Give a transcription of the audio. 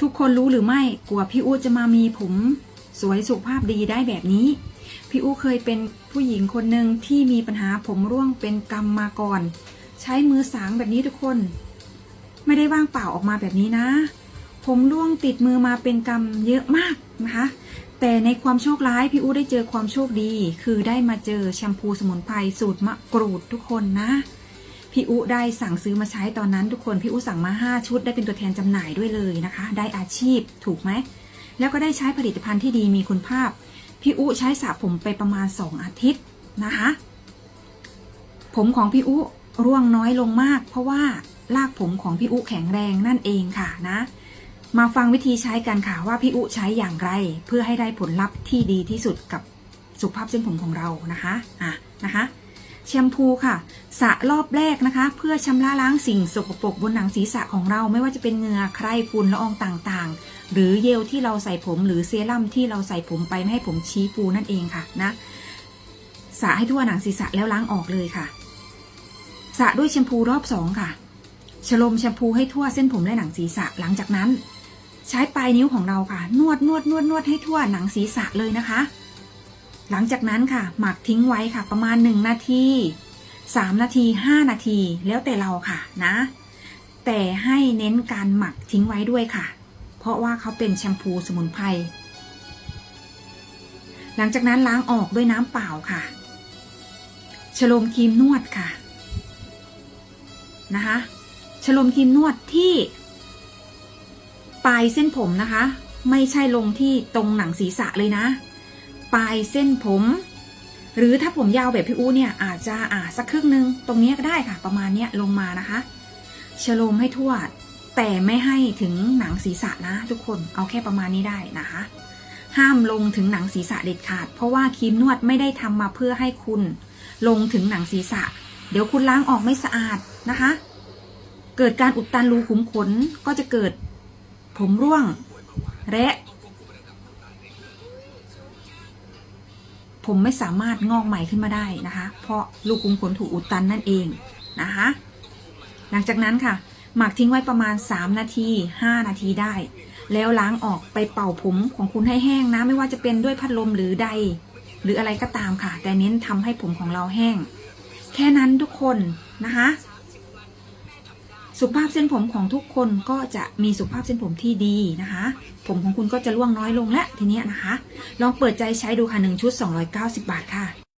ทุกคนรู้หรือไม่กลัวพี่อู้จะมามีผมสวยสุขภาพดีได้แบบนี้ พี่อู้เคยเป็นผู้หญิงคนหนึ่งที่มีปัญหาผมร่วงเป็นกรรมมาก่อน ใช้มือสางแบบนี้ทุกคน ไม่ได้ว่างเปล่าออกมาแบบนี้นะ ผมร่วงติดมือมาเป็นกรรมเยอะมากนะคะ แต่ในความโชคร้ายพี่อู้ได้เจอความโชคดี คือได้มาเจอแชมพูสมุนไพรสูตรมะกรูดทุกคนนะ พี่อุได้สั่งซื้อมาใช้ตอนนั้นทุกคนพี่อุสั่งมา 5 ชุดได้เป็นตัวแทนจำหน่ายด้วยเลยนะคะ ได้อาชีพถูกไหม แล้วก็ได้ใช้ผลิตภัณฑ์ที่ดีมีคุณภาพ พี่อุใช้สระผมไปประมาณ 2 อาทิตย์นะคะ ผมของพี่อุร่วงน้อยลงมาก เพราะว่ารากผมของพี่อุแข็งแรงนั่นเองค่ะนะ มาฟังวิธีใช้กันค่ะว่าพี่อุใช้อย่างไร เพื่อให้ได้ผลลัพธ์ที่ดีที่สุดกับสุขภาพเส้นผมของเรานะคะอะนะคะแชมพูค่ะ สระรอบแรกนะคะ เพื่อชำระล้างสิ่งสกปรกบนหนังศีรษะของเราไม่ว่าจะเป็นเหงื่อใครฝุ่นละอองต่างๆ หรือเยลที่เราใส่ผมหรือเซรั่มที่เราใส่ผมไปไม่ให้ผมชี้ฟูนั่นเองค่ะนะสระให้ทั่วหนังศีรษะแล้วล้างออกเลยค่ะสระด้วยแชมพูรอบสองค่ะฉลมแชมพูให้ทั่วเส้นผมและหนังศีรษะหลังจากนั้น ใช้ปลายนิ้วของเราค่ะ นวดนวดนวดนวดให้ทั่วหนังศีรษะเลยนะคะ หลังจากนั้นค่ะ หมักทิ้งไว้ค่ะ ประมาณ1นาที 3 นาที 5 นาทีแล้วแต่เราค่ะนะ แต่ให้เน้นการหมักทิ้งไว้ด้วยค่ะ เพราะว่าเขาเป็นแชมพูสมุนไพรหลังจากนั้นล้างออกด้วยน้ำเปล่าค่ะ ฉลมครีมนวดค่ะนะคะฉลมครีมนวดที่ ปลายเส้นผมนะคะ ไม่ใช่ลงที่ตรงหนังศีรษะเลยนะ ปลายเส้นผม หรือถ้าผมยาวแบบพี่อู้เนี่ยอาจจะอ่าสักครึ่งนึง ตรงนี้ก็ได้ค่ะ ประมาณเนี้ยลงมานะคะฉโลมให้ทั่ว แต่ไม่ให้ถึงหนังศีรษะนะ ทุกคนเอาแค่ประมาณนี้ได้นะคะ ห้ามลงถึงหนังศีรษะเด็ดขาด เพราะว่าครีมนวดไม่ได้ทำมาเพื่อให้คุณ ลงถึงหนังศีรษะ เดี๋ยวคุณล้างออกไม่สะอาดนะคะ เกิดการอุดตันรูขุมขนก็จะเกิดผมร่วง และ ผมไม่สามารถงอกใหม่ขึ้นมาได้นะคะ เพราะลูกคุมขนถูกอุดตันนั่นเองนะคะ หลังจากนั้นค่ะ หมักทิ้งไว้ประมาณ 3 นาที 5 นาทีได้ แล้วล้างออกไปเป่าผมของคุณให้แห้งนะ ไม่ว่าจะเป็นด้วยพัดลมหรือใด หรืออะไรก็ตามค่ะ แต่เน้นทำให้ผมของเราแห้ง แค่นั้นทุกคนนะคะ สุขภาพเส้นผมของทุกคนก็จะมีสุขภาพเส้นผมที่ดีนะคะ ผมของคุณก็จะร่วงน้อยลงและทีนี้นะคะ ลองเปิดใจใช้ดูค่ะหนึ่งชุด 290 บาทค่ะ